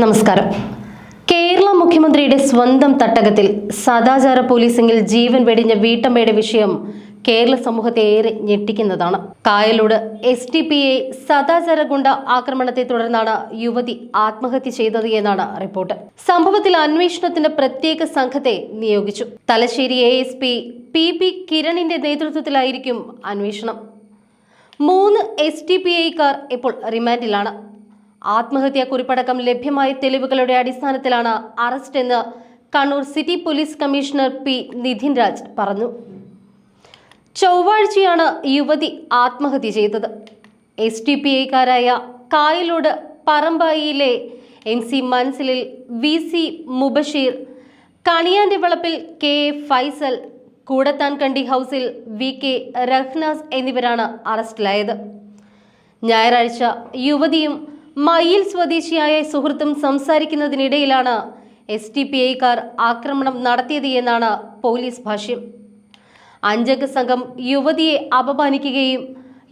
നമസ്കാരം. കേരള മുഖ്യമന്ത്രിയുടെ സ്വന്തം തട്ടകത്തിൽ സദാചാര പോലീസിംഗിൽ ജീവൻ വെടിഞ്ഞ വീട്ടമ്മയുടെ വിഷയം കേരള സമൂഹത്തെ ഏറെ ഞെട്ടിക്കുന്നതാണ്. Kayalode S T P A സദാചാര ഗുണ്ട ആക്രമണത്തെ തുടർന്നാണ് യുവതി ആത്മഹത്യ ചെയ്തത് എന്നാണ് റിപ്പോർട്ട്. സംഭവത്തിൽ അന്വേഷണത്തിന് പ്രത്യേക സംഘത്തെ നിയോഗിച്ചു. Thalassery A S P P P കിരണിന്റെ നേതൃത്വത്തിലായിരിക്കും അന്വേഷണം. മൂന്ന് എസ് ടി പി ഐക്കാർ ഇപ്പോൾ റിമാൻഡിലാണ്. ആത്മഹത്യാ കുറിപ്പടക്കം ലഭ്യമായ തെളിവുകളുടെ അടിസ്ഥാനത്തിലാണ് അറസ്റ്റ് എന്ന് Kannur city police commissioner P Nidhin Raj പറഞ്ഞു. ചൊവ്വാഴ്ചയാണ് യുവതി ആത്മഹത്യ ചെയ്തത്. എസ് ടി പി ഐക്കാരായ കായലോട് പറമ്പായിയിലെ എം സി മൻസിലിൽ വി സി മുബഷീർ കണിയാന്റെ വളപ്പിൽ കെ എ ഫൈസൽ കൂടത്താൻകണ്ടി ഹൗസിൽ വി കെ റഹ്നാസ് എന്നിവരാണ് അറസ്റ്റിലായത്. ഞായറാഴ്ച യുവതിയും മയിൽ സ്വദേശിയായ സുഹൃത്തും സംസാരിക്കുന്നതിനിടയിലാണ് എസ് ടി പി ഐക്കാർ ആക്രമണം നടത്തിയത് എന്നാണ് പോലീസ് ഭാഷ്യം. അഞ്ചംഗ സംഘം യുവതിയെ അപമാനിക്കുകയും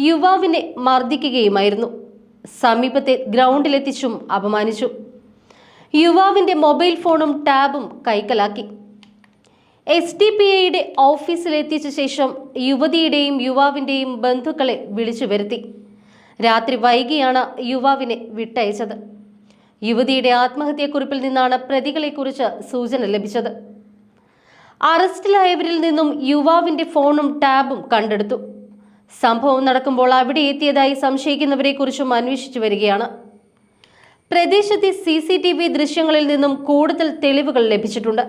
യുവാവിനെ മർദ്ദിക്കുകയുമായിരുന്നു. സമീപത്തെ ഗ്രൗണ്ടിലെത്തിച്ചും അപമാനിച്ചു. യുവാവിന്റെ മൊബൈൽ ഫോണും ടാബും കൈക്കലാക്കി. എസ് ഡി പി ഐയുടെ ഓഫീസിലെത്തിച്ച ശേഷം യുവതിയുടെയും യുവാവിന്റെയും ബന്ധുക്കളെ വിളിച്ചു വരുത്തി രാത്രി വൈകിയാണ് യുവാവിനെ വിട്ടയച്ചത്. യുവതിയുടെ ആത്മഹത്യക്കുറിപ്പിൽ നിന്നാണ് പ്രതികളെക്കുറിച്ച് സൂചന ലഭിച്ചത്. അറസ്റ്റിലായവരിൽ നിന്നും യുവാവിന്റെ ഫോണും ടാബും കണ്ടെടുത്തു. സംഭവം നടക്കുമ്പോൾ അവിടെ എത്തിയതായി സംശയിക്കുന്നവരെക്കുറിച്ചും അന്വേഷിച്ചു വരികയാണ്. പ്രദേശത്തെ സി സി ടി വി ദൃശ്യങ്ങളിൽ നിന്നും കൂടുതൽ തെളിവുകൾ ലഭിച്ചിട്ടുണ്ട്.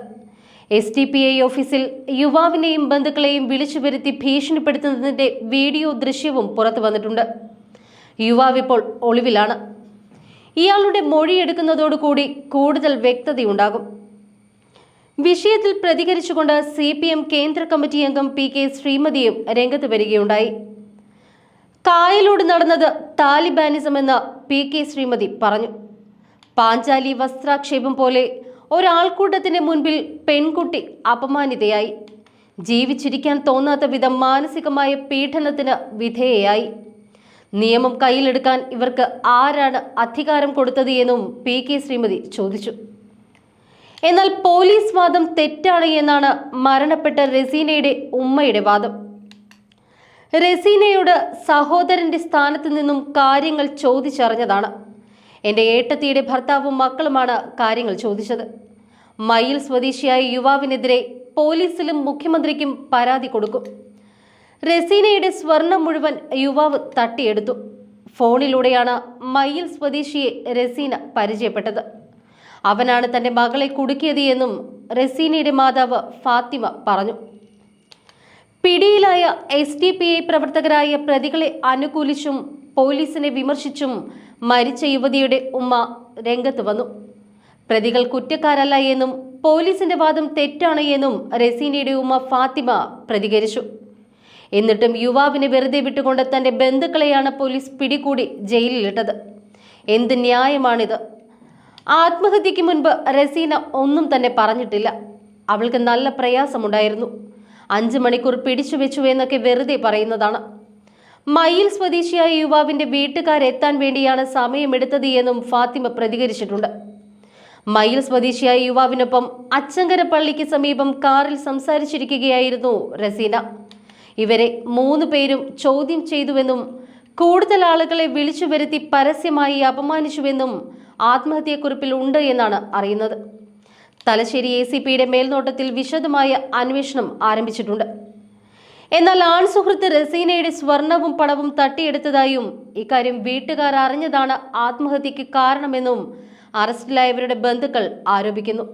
എസ് ടി പി ഐ ഓഫീസിൽ യുവാവിനെയും ബന്ധുക്കളെയും വിളിച്ചു വരുത്തി ഭീഷണിപ്പെടുത്തുന്നതിന്റെ വീഡിയോ ദൃശ്യവും പുറത്തു വന്നിട്ടുണ്ട് യുവാവ് ഇപ്പോൾ ഒളിവിലാണ്. ഇയാളുടെ മൊഴിയെടുക്കുന്നതോടുകൂടി കൂടുതൽ വ്യക്തതയുണ്ടാകും. വിഷയത്തിൽ പ്രതികരിച്ചുകൊണ്ട് സി പി എം കേന്ദ്ര കമ്മിറ്റി അംഗം പി കെ ശ്രീമതിയും രംഗത്ത് വരികയുണ്ടായി. കായലോട് നടന്നത് താലിബാനിസം എന്ന് പി കെ ശ്രീമതി പറഞ്ഞു. പാഞ്ചാലി വസ്ത്രാക്ഷേപം പോലെ ഒരാൾക്കൂട്ടത്തിന് മുൻപിൽ പെൺകുട്ടി അപമാനിതയായി. ജീവിച്ചിരിക്കാൻ തോന്നാത്ത വിധം മാനസികമായ പീഡനത്തിന് വിധേയയായി. നിയമം കയ്യിലെടുക്കാൻ ഇവർക്ക് ആരാണ് അധികാരം കൊടുത്തത് എന്നും പി കെ ശ്രീമതി ചോദിച്ചു. എന്നാൽ പോലീസ് വാദം തെറ്റാണ് എന്നാണ് മരണപ്പെട്ട റെസീനയുടെ ഉമ്മയുടെ വാദം. റെസീനയോട് സഹോദരന്റെ സ്ഥാനത്ത് നിന്നും കാര്യങ്ങൾ ചോദിച്ചറിഞ്ഞതാണ്. എന്റെ ഏട്ടത്തിയുടെ ഭർത്താവും മക്കളുമാണ് കാര്യങ്ങൾ ചോദിച്ചത്. മയിൽ സ്വദേശിയായ യുവാവിനെതിരെ പോലീസിലും മുഖ്യമന്ത്രിക്കും പരാതി കൊടുക്കും. റെസീനയുടെ സ്വർണം മുഴുവൻ യുവാവ് തട്ടിയെടുത്തു. ഫോണിലൂടെയാണ് മയിൽ സ്വദേശിയെ റെസീന പരിചയപ്പെട്ടത്. അവനാണ് തന്റെ മകളെ കുടുക്കിയത് എന്നും റെസീനയുടെ മാതാവ് ഫാത്തിമ പറഞ്ഞു. പിടിയിലായ എസ് ഡി പി ഐ പ്രവർത്തകരായ പ്രതികളെ അനുകൂലിച്ചും പോലീസിനെ വിമർശിച്ചും മരിച്ച യുവതിയുടെ ഉമ്മ രംഗത്ത് വന്നു. പ്രതികൾ കുറ്റക്കാരല്ല എന്നും പോലീസിന്റെ വാദം തെറ്റാണ് എന്നും റെസീനയുടെ ഉമ്മ ഫാത്തിമ പ്രതികരിച്ചു. എന്നിട്ടും യുവാവിനെ വെറുതെ വിട്ടുകൊണ്ട് തന്റെ ബന്ധുക്കളെയാണ് പോലീസ് പിടികൂടി ജയിലിലിട്ടത്. എന്ത് ന്യായമാണിത്? ആത്മഹത്യക്ക് മുൻപ് റസീന ഒന്നും തന്നെ പറഞ്ഞിട്ടില്ല. അവൾക്ക് നല്ല പ്രയാസമുണ്ടായിരുന്നു. അഞ്ച് മണിക്കൂർ പിടിച്ചു വെച്ചു എന്നൊക്കെ വെറുതെ പറയുന്നതാണ്. മയിൽ സ്വദേശിയായ യുവാവിന്റെ വീട്ടുകാരെത്താൻ വേണ്ടിയാണ് സമയമെടുത്തത് എന്നും ഫാത്തിമ പ്രതികരിച്ചിട്ടുണ്ട്. മയിൽ സ്വദേശിയായ യുവാവിനൊപ്പം അച്ചങ്കര പള്ളിക്ക് സമീപം കാറിൽ സംസാരിച്ചിരിക്കുകയായിരുന്നു റസീന. ഇവരെ മൂന്ന് പേരും ചോദ്യം ചെയ്തുവെന്നും കൂടുതൽ ആളുകളെ വിളിച്ചു വരുത്തി പരസ്യമായി അപമാനിച്ചുവെന്നും ആത്മഹത്യാക്കുറിപ്പിൽ ഉണ്ട് എന്നാണ് അറിയുന്നത്. തലശ്ശേരി എ സി പിയുടെ മേൽനോട്ടത്തിൽ വിശദമായ അന്വേഷണം ആരംഭിച്ചിട്ടുണ്ട്. എന്നാൽ ആൺ സുഹൃത്ത് റസീനയുടെ സ്വർണവും പണവും തട്ടിയെടുത്തതായും ഇക്കാര്യം വീട്ടുകാർ അറിഞ്ഞതാണ് ആത്മഹത്യക്ക് കാരണമെന്നും അറസ്റ്റിലായവരുടെ ബന്ധുക്കൾ ആരോപിക്കുന്നു.